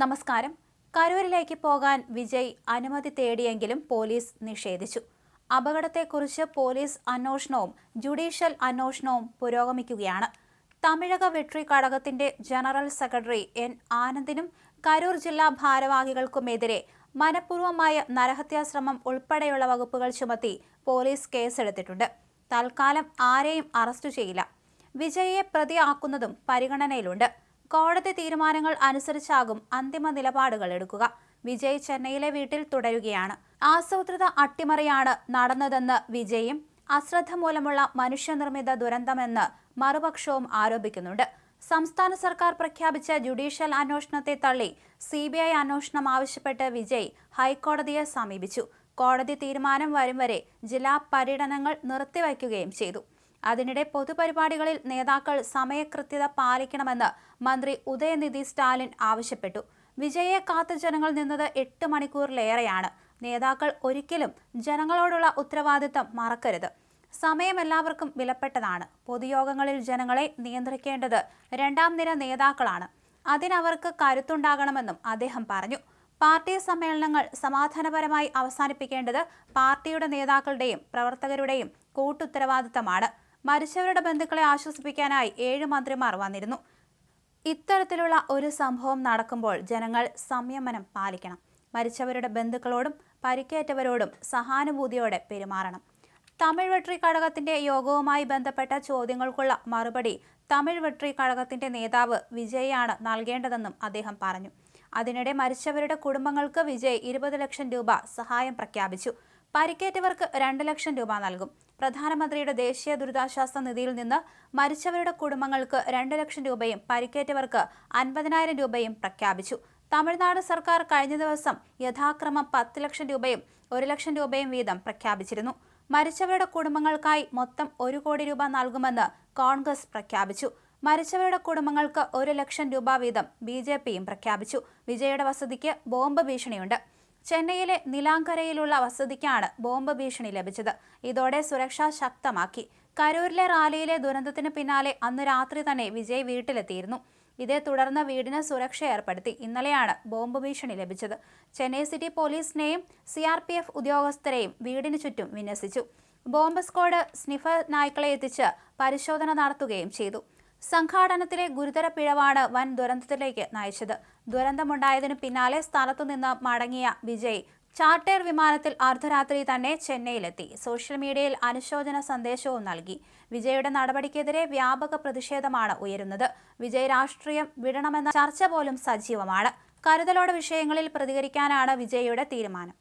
നമസ്കാരം. കരൂരിലേക്ക് പോകാൻ വിജയ് അനുമതി തേടിയെങ്കിലും പോലീസ് നിഷേധിച്ചു. അപകടത്തെക്കുറിച്ച് പോലീസ് അന്വേഷണവും ജുഡീഷ്യൽ അന്വേഷണവും പുരോഗമിക്കുകയാണ്. തമിഴക വെട്രി കഴകത്തിന്റെ ജനറൽ സെക്രട്ടറി എൻ ആനന്ദിനും കരൂർ ജില്ലാ ഭാരവാഹികൾക്കുമെതിരെ മനഃപൂർവമായ നരഹത്യാശ്രമം ഉൾപ്പെടെയുള്ള വകുപ്പുകൾ ചുമത്തി പോലീസ് കേസെടുത്തിട്ടുണ്ട്. തൽക്കാലം ആരെയും അറസ്റ്റ് ചെയ്യില്ല. വിജയെ പ്രതിയാക്കുന്നതും പരിഗണനയിലുണ്ട്. കോടതി തീരുമാനങ്ങൾ അനുസരിച്ചാകും അന്തിമ നിലപാടുകൾ എടുക്കുക. വിജയ് ചെന്നൈയിലെ വീട്ടിൽ തുടരുകയാണ്. ആസൂത്രിത അട്ടിമറിയാണ് നടന്നതെന്ന് വിജയും അശ്രദ്ധ മൂലമുള്ള മനുഷ്യനിർമ്മിത ദുരന്തമെന്ന് മറുപക്ഷവും ആരോപിക്കുന്നുണ്ട്. സംസ്ഥാന സർക്കാർ പ്രഖ്യാപിച്ച ജുഡീഷ്യൽ അന്വേഷണത്തെ തള്ളി സി ബി ഐ അന്വേഷണം ആവശ്യപ്പെട്ട് വിജയ് ഹൈക്കോടതിയെ സമീപിച്ചു. കോടതി തീരുമാനം വരും വരെ ജില്ലാ പര്യടനങ്ങൾ നിർത്തിവയ്ക്കുകയും ചെയ്തു. അതിനിടെ പൊതുപരിപാടികളിൽ നേതാക്കൾ സമയകൃത്യത പാലിക്കണമെന്ന് മന്ത്രി ഉദയനിധി സ്റ്റാലിൻ ആവശ്യപ്പെട്ടു. വിജയെ കാത്ത ജനങ്ങൾ നിന്നത് എട്ട് മണിക്കൂറിലേറെയാണ്. നേതാക്കൾ ഒരിക്കലും ജനങ്ങളോടുള്ള ഉത്തരവാദിത്തം മറക്കരുത്. സമയം എല്ലാവർക്കും വിലപ്പെട്ടതാണ്. പൊതുയോഗങ്ങളിൽ ജനങ്ങളെ നിയന്ത്രിക്കേണ്ടത് രണ്ടാം നിര നേതാക്കളാണ്. അതിനവർക്ക് കരുത്തുണ്ടാകണമെന്നും അദ്ദേഹം പറഞ്ഞു. പാർട്ടി സമ്മേളനങ്ങൾ സമാധാനപരമായി അവസാനിപ്പിക്കേണ്ടത് പാർട്ടിയുടെ നേതാക്കളുടെയും പ്രവർത്തകരുടെയും കൂട്ടുത്തരവാദിത്തമാണ്. മരിച്ചവരുടെ ബന്ധുക്കളെ ആശ്വസിപ്പിക്കാനായി ഏഴ് മന്ത്രിമാർ വന്നിരുന്നു. ഇത്തരത്തിലുള്ള ഒരു സംഭവം നടക്കുമ്പോൾ ജനങ്ങൾ സംയമനം പാലിക്കണം. മരിച്ചവരുടെ ബന്ധുക്കളോടും പരിക്കേറ്റവരോടും സഹാനുഭൂതിയോടെ പെരുമാറണം. തമിഴ് വെട്രി കഴകത്തിന്റെ യോഗവുമായി ബന്ധപ്പെട്ട ചോദ്യങ്ങൾക്കുള്ള മറുപടി തമിഴ് വെട്രി കഴകത്തിന്റെ നേതാവ് വിജയാണ് നൽകേണ്ടതെന്നും അദ്ദേഹം പറഞ്ഞു. അതിനിടെ മരിച്ചവരുടെ കുടുംബങ്ങൾക്ക് വിജയ് ഇരുപത് ലക്ഷം രൂപ സഹായം പ്രഖ്യാപിച്ചു. പരിക്കേറ്റവർക്ക് രണ്ട് ലക്ഷം രൂപ നൽകും. പ്രധാനമന്ത്രിയുടെ ദേശീയ ദുരിതാശ്വാസ നിധിയിൽ നിന്ന് മരിച്ചവരുടെ കുടുംബങ്ങൾക്ക് രണ്ട് ലക്ഷം രൂപയും പരിക്കേറ്റവർക്ക് അൻപതിനായിരം രൂപയും പ്രഖ്യാപിച്ചു. തമിഴ്നാട് സർക്കാർ കഴിഞ്ഞ ദിവസം യഥാക്രമം പത്ത് ലക്ഷം രൂപയും ഒരു ലക്ഷം രൂപയും വീതം പ്രഖ്യാപിച്ചിരുന്നു. മരിച്ചവരുടെ കുടുംബങ്ങൾക്കായി മൊത്തം ഒരു കോടി രൂപ നൽകുമെന്ന് കോൺഗ്രസ് പ്രഖ്യാപിച്ചു. മരിച്ചവരുടെ കുടുംബങ്ങൾക്ക് ഒരു ലക്ഷം രൂപ വീതം ബി പ്രഖ്യാപിച്ചു. വിജയുടെ വസതിക്ക് ബോംബ് ഭീഷണിയുണ്ട്. ചെന്നൈയിലെ നിലാങ്കരയിലുള്ള വസതിക്കാണ് ബോംബ് ഭീഷണി ലഭിച്ചത്. ഇതോടെ സുരക്ഷ ശക്തമാക്കി. കരൂരിലെ റാലിയിലെ ദുരന്തത്തിന് പിന്നാലെ അന്ന് രാത്രി തന്നെ വിജയ് വീട്ടിലെത്തിയിരുന്നു. ഇതേ തുടർന്ന് വീടിന് സുരക്ഷ ഏർപ്പെടുത്തി. ഇന്നലെയാണ് ബോംബ് ഭീഷണി ലഭിച്ചത്. ചെന്നൈ സിറ്റി പോലീസിനെയും സി ആർ പി എഫ് ഉദ്യോഗസ്ഥരെയും വീടിന് ചുറ്റും വിന്യസിച്ചു. ബോംബ് സ്ക്വാഡ് സ്നിഫർ നായ്ക്കളെ എത്തിച്ച് പരിശോധന നടത്തുകയും ചെയ്തു. സംഘാടനത്തിലെ ഗുരുതര പിഴവാണ് വൻ ദുരന്തത്തിലേക്ക് നയിച്ചത്. ദുരന്തമുണ്ടായതിനു പിന്നാലെ സ്ഥലത്തുനിന്ന് മടങ്ങിയ വിജയ് ചാർട്ടേർ വിമാനത്തിൽ അർദ്ധരാത്രി തന്നെ ചെന്നൈയിലെത്തി. സോഷ്യൽ മീഡിയയിൽ അനുശോചന സന്ദേശവും നൽകി. വിജയുടെ നടപടിക്കെതിരെ വ്യാപക പ്രതിഷേധമാണ് ഉയരുന്നത്. വിജയ് രാഷ്ട്രീയം വിടണമെന്ന ചർച്ച പോലും സജീവമാണ്. കരുതലോടെ വിഷയങ്ങളിൽ പ്രതികരിക്കാനാണ് വിജയയുടെ തീരുമാനം.